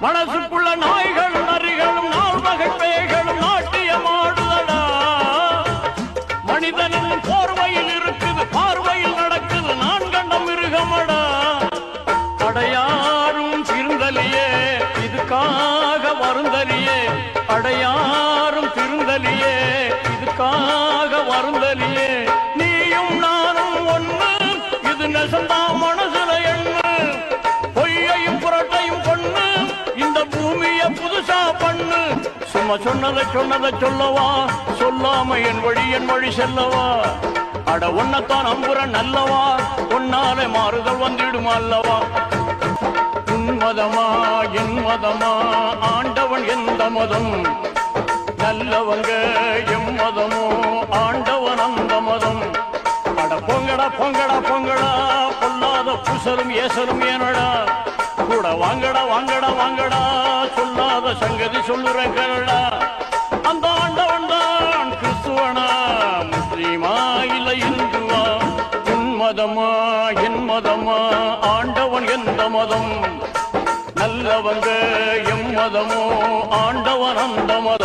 மனசுக்குள்ள நாய்களும் நரிகளும் நாள் வகை பேய்களும் நாட்டியமாடுதடா மனிதனின் போர்வையில் இருக்குது பார்வையில் நடக்குது நான் கண்ட மிருகமடா? அடையாரும் திருந்தலியே இதுக்காக வருந்தலியே. அடையாரும் திருந்தலியே இதுக்காக வருந்தலியே. நீயும் நானும் ஒன்று இது நெசந்தா பூமிய புதுசா பண்ணு. சும்மா சொன்னதை சொன்னதை சொல்லவா? சொல்லாம என் வழி என் வழி செல்லவா? அட உன்னத்தான் நம்புறன் நல்லவா உன்னாலே மாறுதல் வந்துடுமா அல்லவா? உன் மதமா என் மதமா? ஆண்டவன் எந்த மதம்? நல்லவங்க எம் மதமோ? ஆண்டவன் அந்த மதம். அட பொங்கடா பொங்கடா பொங்கடா. பொல்லாத புசலும் ஏசலும் ஏனடா? கூட வாங்கடா வாங்கடா வாங்கடா. இல்லாத சங்கதி சொல்லுறேன் அந்த ஆண்டவன் தான் கிறிஸ்துவனா முஸ்லீமா இல்ல இந்துவா? உன் மதமா என் மதமா? ஆண்டவன் எந்த மதம்? நல்லவங்க எம் மதமோ? ஆண்டவன் அந்த மதம்.